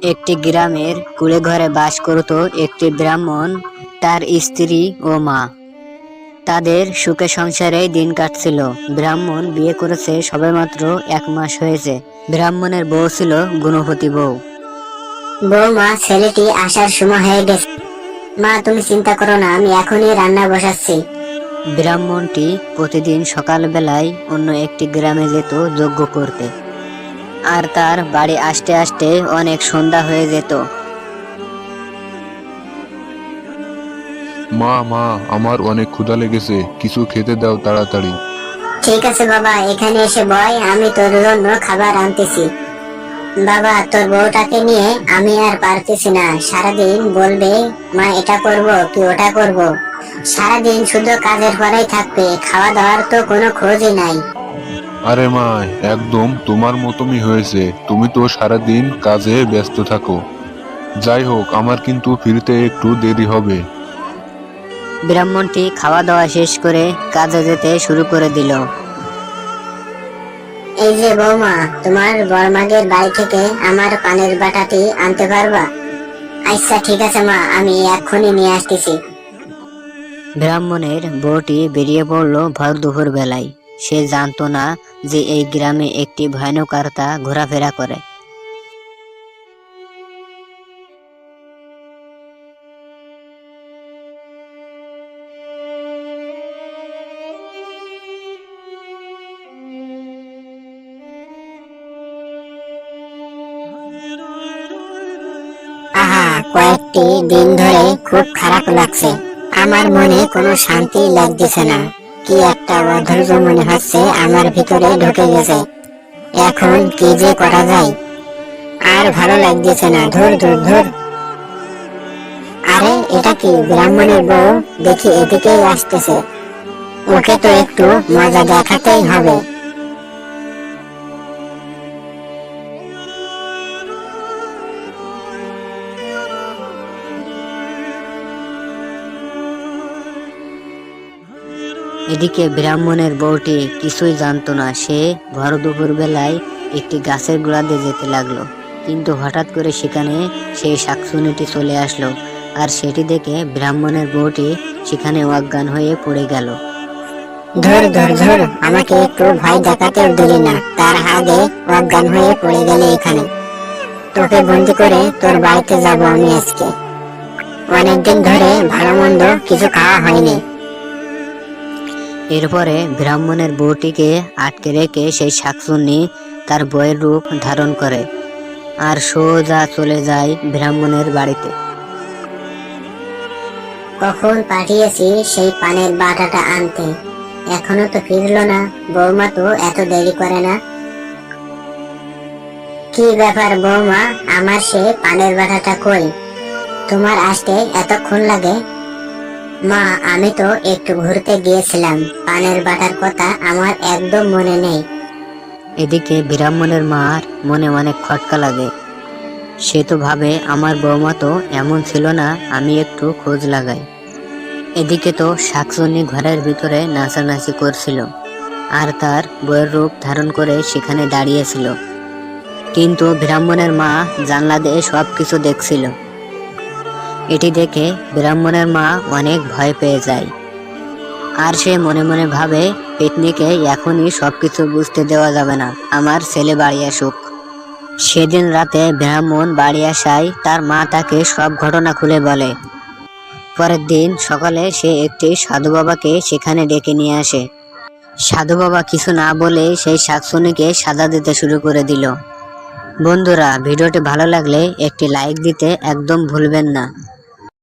একটি গ্রামের কুড়ে ঘরে বাস করত একটি ব্রাহ্মণ তার স্ত্রী ও মা। তাদের সুখে সংসারে দিন কাটছিল। ব্রাহ্মণ বিয়ে করেছে সবেমাত্র এক মাস হয়েছে। ব্রাহ্মণের বউ ছিল গুণবতী বউ। বৌমা ছেলেটি আসার সময় হয়ে গেছে। মা তুমি চিন্তা করো না আমি এখনই রান্না বসাচ্ছি। ব্রাহ্মণটি প্রতিদিন সকালবেলায় অন্য একটি গ্রামে যেত যজ্ঞ করতে। আর তার বাড়ি আসতে আসতে অনেক সন্ধ্যা হয়ে যেত। মা মা আমার অনেক ক্ষুধা লেগেছে। কিছু খেতে দাও তাড়াতাড়ি। ঠিক আছে বাবা এখানে এসে বয় আমি তোর জন্য খাবার আনতেছি। বাবা তোর বউটাকে নিয়ে আমি আর পারতেছি না। সারাদিন বলবে মা এটা করব কি ওটা করব। সারাদিন শুধু কাজের পরেই থাকবে খাওয়া দাওয়ার তো কোনো খোঁজই নাই। আরে মা একদম তোমার মতনই হয়েছে। তুমি তো সারাদিন কাজে ব্যস্ত থাকো। যাই হোক আমার কিন্তু ফিরতে একটু দেরি হবে। ব্রাহ্মণটি খাওয়া দাওয়া শেষ করে কাজে যেতে শুরু করে দিল। এই যে বৌমা তোমার বর্মাগের বাড়ি থেকে আমার পানের বাটাটি আনতে পারবা? আচ্ছা ঠিক আছে মা আমি এক্ষুনি নিয়ে আসতেছি। ব্রাহ্মণের বউটি বেরিয়ে পড়ল ভর দুপুর বেলায়। সে জানতো না যে এই গ্রামে একটি ভয়ানক আত্মা ঘোরাফেরা করে। কয়েকটি দিন ধরে খুব খারাপ লাগছে। আমার মনে কোনো শান্তি লাগতেছে না। কি একটা অধৈর্য মনে হচ্ছে আমার ভিতরে ঢুকে গেছে। এখন কি যে করা যায়? আর ভালো লাগতেছে না। ধুর ধুর ধুর। আরে, এটা কি ব্রাহ্মণের বউ? দেখি এদিকেই আসতেছে। ওকে তো একটু মজা দেখাতেই হবে। এদিকে ব্রাহ্মণের বউটি কিছুই জানতো না। সে ভর দুপুর বেলায় একটি গাছের গোড়াতে যেতে লাগল। কিন্তু হঠাৎ করে সেখানে সেই শাকসুনিটি চলে আসলো আর সেটি দেখে ব্রাহ্মণের বউটি সেখানে অজ্ঞান হয়ে পড়ে গেল। ধর ধর ধর, আমাকে একটু ভয় দেখাতেও দিলি না। তার আগে অজ্ঞান হয়ে পড়ে গেলে এখানে। তোকে বন্দি করে তোর বাড়িতে যাব আমি আজকে। অনেকদিন ধরে ভালো মন্দ কিছু খাওয়া হয়নি। এরপরে ব্রাহ্মণের বউটিকে আটকে রেখে সেই শাকসুন্নি তার বইয়ের রূপ ধারণ করে আর সোজা চলে যায় ব্রাহ্মণের বাড়িতে। কখন পাঠিয়েছি সেই পানের বাটাটা আনতে? এখনও তো ফিরলো না, বৌমা তো এত দেরি করে না। কি ব্যাপার বৌমা, আমার সে পানের বাটাটা কই? তোমার আসতে এতক্ষণ লাগে? মা, আমি তো একটু ঘুরতে গিয়েছিলাম। পানের বাটার কথা আমার একদম মনে নেই। এদিকে ব্রাহ্মণের মার মনে অনেক খটকা লাগে। সে তো ভাবে আমার বৌমা তো এমন ছিল না, আমি একটু খোঁজ লাগাই। এদিকে তো শাকসুনি ঘরের ভিতরে নাচানাচি করছিল, আর তার বইয়ের রূপ ধারণ করে সেখানে দাঁড়িয়েছিল। কিন্তু ব্রাহ্মণের মা জানলা দিয়ে সব কিছু দেখছিল। এটি দেখে ব্রাহ্মণের মা অনেক ভয় পেয়ে যায়। আর সে মনে মনে ভাবে, পেতনিকে এখনই সবকিছু বুঝতে দেওয়া যাবে না, আমার ছেলে বাড়ি আসুক। সেদিন রাতে ব্রাহ্মণ বাড়ি আসায় তার মা তাকে সব ঘটনা খুলে বলে। পরের দিন সকালে সে একটি সাধু বাবাকে সেখানে ডেকে নিয়ে আসে। সাধু বাবা কিছু না বলে সেই শাকসুনিকে সাজা দিতে শুরু করে দিল। বন্ধুরা ভিডিওটি ভালো লাগলে একটি লাইক দিতে একদম ভুলবেন না।